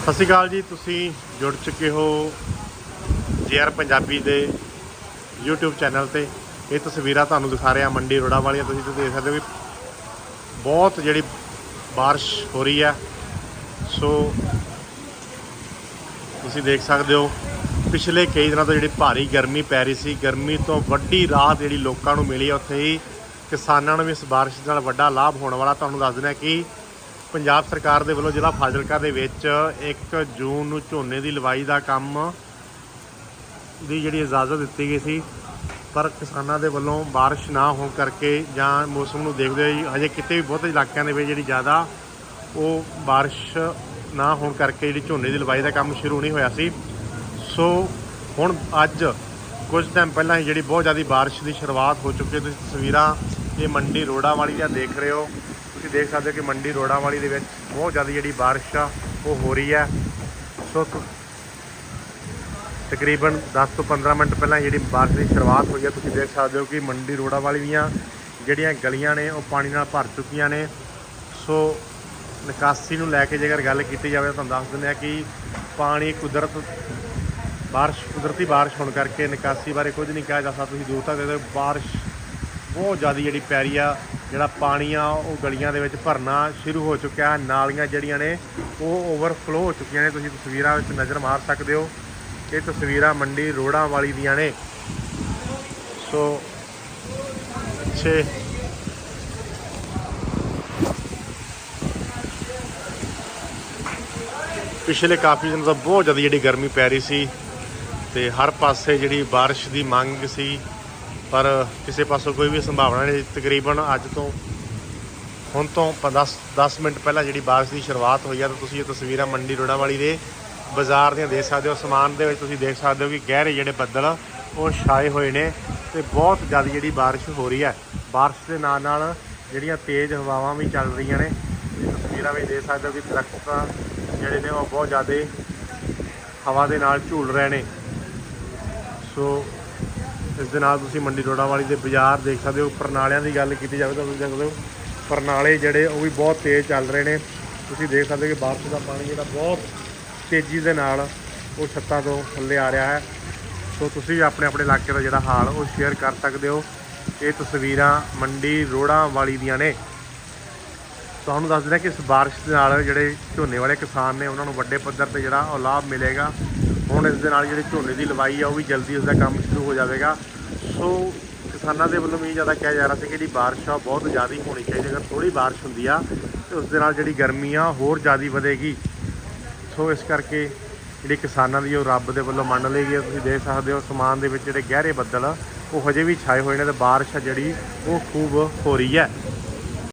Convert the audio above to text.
ਸਤਿ ਸ਼੍ਰੀ ਅਕਾਲ ਜੀ ਤੁਸੀਂ ਜੁੜ ਚੁੱਕੇ ਹੋ ਜੇਆਰ ਪੰਜਾਬੀ ਦੇ YouTube ਚੈਨਲ ਤੇ ਇਹ ਤਸਵੀਰਾਂ ਤੁਹਾਨੂੰ ਦਿਖਾ ਰਿਹਾ ਮੰਡੀ ਰੋੜਾ ਵਾਲੀਆਂ ਤੁਸੀਂ ਤੇ ਦੇਖ ਸਕਦੇ ਹੋ ਵੀ ਬਹੁਤ ਜਿਹੜੀ بارش ਹੋ ਰਹੀ ਹੈ ਸੋ ਤੁਸੀਂ ਦੇਖ ਸਕਦੇ ਹੋ ਪਿਛਲੇ ਕਈ ਦਿਨਾਂ ਤੋਂ ਜਿਹੜੀ ਭਾਰੀ ਗਰਮੀ ਪੈ ਰਹੀ ਸੀ ਗਰਮੀ ਤੋਂ ਵੱਡੀ ਰਾਹਤ ਜਿਹੜੀ ਲੋਕਾਂ ਨੂੰ ਮਿਲੀ ਹੈ ਉੱਥੇ ਹੀ ਕਿਸਾਨਾਂ ਨੂੰ ਵੀ ਇਸ بارش ਨਾਲ ਵੱਡਾ ਲਾਭ ਹੋਣ ਵਾਲਾ ਤੁਹਾਨੂੰ ਦੱਸ ਦਿੰਦੇ ਹਾਂ ਕਿ ਪੰਜਾਬ ਸਰਕਾਰ ਦੇ ਵੱਲੋਂ ਜ਼ਿਲ੍ਹਾ ਫਾਜ਼ਿਲਕਾ ਦੇ ਵਿੱਚ 1 ਜੂਨ ਨੂੰ ਝੋਨੇ ਦੀ ਲਵਾਈ ਦਾ ਕੰਮ ਦੀ ਜਿਹੜੀ ਇਜਾਜ਼ਤ ਦਿੱਤੀ ਗਈ ਸੀ ਪਰ ਕਿਸਾਨਾਂ ਦੇ ਵੱਲੋਂ بارش ਨਾ ਹੋਣ ਕਰਕੇ ਜਾਂ ਮੌਸਮ ਨੂੰ ਦੇਖਦੇ ਹੋਏ ਹਜੇ ਕਿਤੇ ਵੀ ਬਹੁਤ ਇਲਾਕਿਆਂ ਦੇ ਵਿੱਚ ਜਿਹੜੀ ਜ਼ਿਆਦਾ ਉਹ بارش ਨਾ ਹੋਣ ਕਰਕੇ ਜਿਹੜੀ ਝੋਨੇ ਦੀ ਲਵਾਈ ਦਾ ਕੰਮ ਸ਼ੁਰੂ ਨਹੀਂ ਹੋਇਆ ਸੀ ਸੋ ਹੁਣ ਅੱਜ ਕੁਝ ਟਾਈਮ ਪਹਿਲਾਂ ਹੀ ਜਿਹੜੀ ਬਹੁਤ ਜ਼ਿਆਦਾ بارش ਦੀ ਸ਼ੁਰੂਆਤ ਹੋ ਚੁੱਕੀ ਹੈ ਤੁਸੀਂ ਤਸਵੀਰਾਂ ਇਹ ਮੰਡੀ ਰੋੜਾ ਵਾਲੀ ਦੀਆਂ ਦੇਖ ਰਹੇ ਹੋ ਤੁਸੀਂ ਦੇਖ ਸਕਦੇ ਹੋ ਕਿ ਮੰਡੀ ਰੋੜਾ ਵਾਲੀ ਦੇ ਵਿੱਚ ਬਹੁਤ ਜ਼ਿਆਦਾ ਜਿਹੜੀ بارش ਆ ਉਹ ਹੋ ਰਹੀ ਹੈ ਸੋ ਤੁ- ਤਕਰੀਬਨ 10 ਤੋਂ 15 ਮਿੰਟ ਪਹਿਲਾਂ ਜਿਹੜੀ بارش ਦੀ ਸ਼ੁਰੂਆਤ ਹੋਈ ਹੈ ਤੁਸੀਂ ਦੇਖ ਸਕਦੇ ਹੋ ਕਿ ਮੰਡੀ ਰੋੜਾ ਵਾਲੀ ਦੀਆਂ ਜਿਹੜੀਆਂ ਗਲੀਆਂ ਨੇ ਉਹ ਪਾਣੀ ਨਾਲ ਭਰ ਚੁੱਕੀਆਂ ਨੇ ਸੋ ਨਿਕਾਸੀ ਨੂੰ ਲੈ ਕੇ ਜੇਕਰ ਗੱਲ ਕੀਤੀ ਜਾਵੇ ਤਾਂ ਤੁਹਾਨੂੰ ਦੱਸ ਦਿੰਦੇ ਆ ਕਿ ਪਾਣੀ ਕੁਦਰਤ بارش ਕੁਦਰਤੀ بارش ਹੋਣ ਕਰਕੇ ਨਿਕਾਸੀ ਬਾਰੇ ਕੁਝ ਨਹੀਂ ਕਿਹਾ ਜਾ ਸਕਦਾ ਤੁਸੀਂ ਦੂਰ ਤੱਕ ਦੇਖਦੇ ਹੋ بارش ਬਹੁਤ ਜ਼ਿਆਦਾ ਜਿਹੜੀ ਪੈ ਰਹੀ ਆ ਜਿਹੜਾ ਪਾਣੀ ਆ ਉਹ ਗਲੀਆਂ ਦੇ ਵਿੱਚ ਭਰਨਾ ਸ਼ੁਰੂ ਹੋ ਚੁੱਕਿਆ ਹੈ ਨਾਲੀਆਂ ਜਿਹੜੀਆਂ ਨੇ ਉਹ ਓਵਰਫਲੋ ਹੋ ਚੁੱਕੀਆਂ ਨੇ ਤੁਸੀਂ ਤਸਵੀਰਾਂ ਵਿੱਚ ਨਜ਼ਰ ਮਾਰ ਸਕਦੇ ਹੋ ਇਹ ਤਸਵੀਰਾਂ ਮੰਡੀ ਰੋੜਾਂ ਵਾਲੀ ਦੀਆਂ ਨੇ ਸੋ ਪਿੱਛੇ ਪਿਛਲੇ ਕਾਫੀ ਦਿਨ ਤੋਂ ਬਹੁਤ ਜ਼ਿਆਦਾ ਜਿਹੜੀ ਗਰਮੀ ਪੈ ਰਹੀ ਸੀ ਤੇ ਹਰ ਪਾਸੇ ਜਿਹੜੀ بارش ਦੀ ਮੰਗ ਸੀ ਪਰ ਕਿਸੇ ਪਾਸੋਂ ਕੋਈ ਵੀ ਸੰਭਾਵਨਾ ਨਹੀਂ ਤਕਰੀਬਨ ਅੱਜ ਤੋਂ ਹੁਣ ਤੋਂ 10 10 ਮਿੰਟ ਪਹਿਲਾਂ ਜਿਹੜੀ ਬਾਰਿਸ਼ ਦੀ ਸ਼ੁਰੂਆਤ ਹੋਈ ਆ, ਤਾਂ ਤੁਸੀਂ ਇਹ ਤਸਵੀਰਾਂ ਮੰਡੀ ਰੋੜਾ ਵਾਲੀ ਦੇ ਬਾਜ਼ਾਰ ਦੀਆਂ ਦੇਖ ਸਕਦੇ ਹੋ। ਸਮਾਨ ਦੇ ਵਿੱਚ ਤੁਸੀਂ ਦੇਖ ਸਕਦੇ ਹੋ ਕਿ ਗਹਿਰੇ ਜਿਹੜੇ ਬੱਦਲ ਉਹ ਛਾਏ ਹੋਏ ਨੇ ਤੇ ਬਹੁਤ ਜ਼ਿਆਦਾ ਜਿਹੜੀ ਬਾਰਿਸ਼ ਹੋ ਰਹੀ ਹੈ ਬਾਰਿਸ਼ ਦੇ ਨਾਲ ਨਾਲ ਜਿਹੜੀਆਂ ਤੇਜ਼ ਹਵਾਵਾਂ ਵੀ ਚੱਲ ਰਹੀਆਂ ਨੇ। ਇਹ ਤਸਵੀਰਾਂ ਵੀ ਦੇਖ ਸਕਦੇ ਹੋ ਕਿ ਦਰਖਤਾਂ ਜਿਹੜੇ ਨੇ, ਉਹ ਬਹੁਤ ਜ਼ਿਆਦਾ ਹਵਾ ਦੇ ਨਾਲ ਝੂਲ ਰਹੇ ਨੇ। ਸੋ ਇਸ ਦੇ ਨਾਲ ਤੁਸੀਂ ਮੰਡੀ ਰੋੜਾ ਵਾਲੀ ਦੇ ਬਾਜ਼ਾਰ ਦੇਖ ਸਕਦੇ ਹੋ ਪਰਨਾਲਿਆਂ ਦੀ ਗੱਲ ਕੀਤੀ ਜਾਵੇ ਤਾਂ ਤੁਸੀਂ ਦੇਖ ਸਕਦੇ ਹੋ ਪਰਨਾਲੇ ਜਿਹੜੇ ਉਹ ਵੀ ਬਹੁਤ ਤੇਜ਼ ਚੱਲ ਰਹੇ ਨੇ। ਤੁਸੀਂ ਦੇਖ ਸਕਦੇ ਹੋ ਕਿ ਬਾਰਿਸ਼ ਦਾ ਪਾਣੀ ਜਿਹੜਾ ਬਹੁਤ ਤੇਜ਼ੀ ਦੇ ਨਾਲ ਉਹ ਛੱਤਾਂ ਤੋਂ ਥੱਲੇ ਆ ਰਿਹਾ ਹੈ। ਸੋ ਤੁਸੀਂ ਵੀ ਆਪਣੇ ਆਪਣੇ ਇਲਾਕੇ ਦਾ ਜਿਹੜਾ ਹਾਲ ਉਹ ਸ਼ੇਅਰ ਕਰ ਸਕਦੇ ਹੋ। ਇਹ ਤਸਵੀਰਾਂ ਮੰਡੀ ਰੋੜਾ ਵਾਲੀ ਦੀਆਂ ਨੇ। ਤੁਹਾਨੂੰ ਦੱਸ ਦਿੰਦਾ ਕਿ ਇਸ ਬਾਰਿਸ਼ ਦੇ ਨਾਲ ਜਿਹੜੇ ਝੋਨੇ ਵਾਲੇ ਕਿਸਾਨ ਨੇ, ਉਹਨਾਂ ਨੂੰ ਵੱਡੇ ਪੱਧਰ ਤੇ ਜਿਹੜਾ ਉਹ ਲਾਭ ਮਿਲੇਗਾ। ਹੁਣ ਇਸ ਦੇ ਨਾਲ ਜਿਹੜੀ ਝੋਨੇ ਦੀ ਲਵਾਈ ਆ, ਉਹ ਵੀ ਜਲਦੀ ਉਸ ਦਾ ਕੰਮ ਸ਼ੁਰੂ ਹੋ ਜਾਵੇਗਾ। ਸੋ ਕਿਸਾਨਾਂ ਦੇ ਵੱਲੋਂ ਵੀ ਜ਼ਿਆਦਾ ਕਿਹਾ ਜਾ ਰਿਹਾ ਸੀ ਕਿ ਜਿਹੜੀ ਬਾਰਿਸ਼ ਆ, ਉਹ ਬਹੁਤ ਜ਼ਿਆਦਾ ਹੋਣੀ ਚਾਹੀਦੀ ਅਗਰ ਥੋੜੀ ਬਾਰਿਸ਼ ਹੁੰਦੀ ਆ, ਤੇ ਉਸ ਦੇ ਨਾਲ ਜਿਹੜੀ ਗਰਮੀ ਆ, ਹੋਰ ਜ਼ਿਆਦਾ ਵਧੇਗੀ। ਸੋ ਇਸ ਕਰਕੇ ਜਿਹੜੀ ਕਿਸਾਨਾਂ ਦੀ, ਉਹ ਰੱਬ ਦੇ ਵੱਲੋਂ ਮੰਨ ਲਈ ਗਈ ਹੈ। ਤੁਸੀਂ ਦੇਖ ਸਕਦੇ ਹੋ ਸਮਾਨ ਦੇ ਵਿੱਚ ਜਿਹੜੇ ਗਹਿਰੇ ਬੱਦਲ ਉਹ ਹਜੇ ਵੀ ਛਾਏ ਹੋਏ ਨੇ ਤੇ ਬਾਰਿਸ਼ ਆ ਜਿਹੜੀ, ਉਹ ਖੂਬ ਹੋ ਰਹੀ ਹੈ।